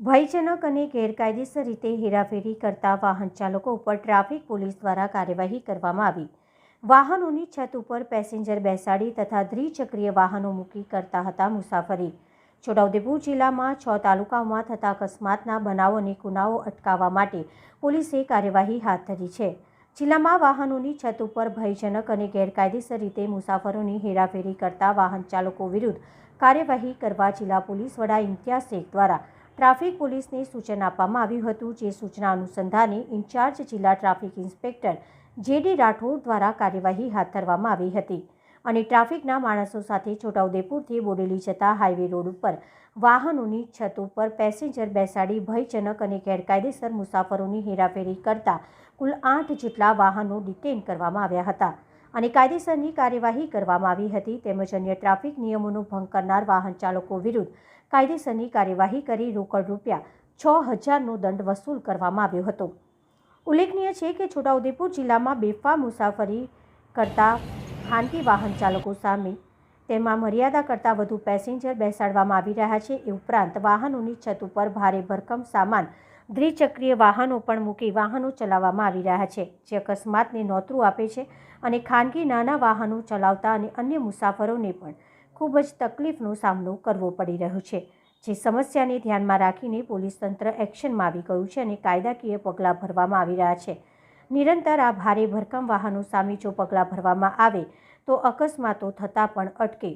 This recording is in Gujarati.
ભયજનક અને ગેરકાયદેસર રીતે હેરાફેરી કરતા વાહન ચાલકો ઉપર ટ્રાફિક પોલીસ દ્વારા કાર્યવાહી કરવામાં આવી. વાહનોની છત ઉપર પેસેન્જર બેસાડી તથા દ્વિચક્રીય વાહનો મૂકી કરતા હતા મુસાફરી. છોટાઉદેપુર જિલ્લામાં છ તાલુકાઓમાં થતા અકસ્માતના બનાવો અને ગુનાઓ અટકાવવા માટે પોલીસે કાર્યવાહી હાથ ધરી છે. જિલ્લામાં વાહનોની છત ઉપર ભયજનક અને ગેરકાયદેસર રીતે મુસાફરોની હેરાફેરી કરતા વાહન ચાલકો વિરુદ્ધ કાર્યવાહી કરવા જિલ્લા પોલીસ વડા ઇમ્તિયાઝ શેખ દ્વારા ટ્રાફિક પોલીસને સૂચન આપવામાં આવ્યું હતું, જે સૂચના અનુસંધાને ઇન્ચાર્જ જિલ્લા traffic inspector J D Rathod દ્વારા કાર્યવાહી હાથ ધરવામાં આવી હતી. અને ટ્રાફિકના માણસો સાથે છોટાઉદેપુરથી બોડેલી જતા હાઈવે રોડ ઉપર વાહનોની છત ઉપર પેસેન્જર બેસાડી ભયજનક અને ગેરકાયદેસર મુસાફરોની હેરાફેરી કરતા કુલ આઠ જેટલા વાહનો ડિટેન કરવામાં આવ્યા હતા. અને કાયદેસરની કાર્યવાહી કરવામાં આવી હતી. તેમજ અન્ય ટ્રાફિક નિયમોનો ભંગ કરનાર વાહન ચાલકો વિરુદ્ધ કાયદેસરની કાર્યવાહી કરી રોકડ રૂપિયા છ હજારનો દંડ વસૂલ કરવામાં આવ્યો હતો. ઉલ્લેખનીય છે કે છોટાઉદેપુર જિલ્લામાં બેફા મુસાફરી કરતા ખાનગી વાહન ચાલકો સામે તેમાં મર્યાદા કરતાં વધુ પેસેન્જર બેસાડવામાં આવી રહ્યા છે. એ ઉપરાંત વાહનોની છત ઉપર ભારે ભરકમ સામાન દ્વિચક્રીય વાહનો પણ મૂકી વાહનો ચલાવવામાં આવી રહ્યા છે, જે અકસ્માતને નોતરું આપે છે અને ખાનગી નાના વાહનો ચલાવતા અને અન્ય મુસાફરોને પણ ખૂબ જ તકલીફનો સામનો કરવો પડી રહ્યો છે, જે સમસ્યાને ધ્યાનમાં રાખીને પોલીસ તંત્ર એક્શનમાં આવી ગયું છે અને કાયદાકીય પગલાં ભરવામાં આવી રહ્યા છે. નિરંતર આ ભારે ભરકમ વાહનો સામે જો પગલાં ભરવામાં આવે તો અકસ્માતો થતાં પણ અટકે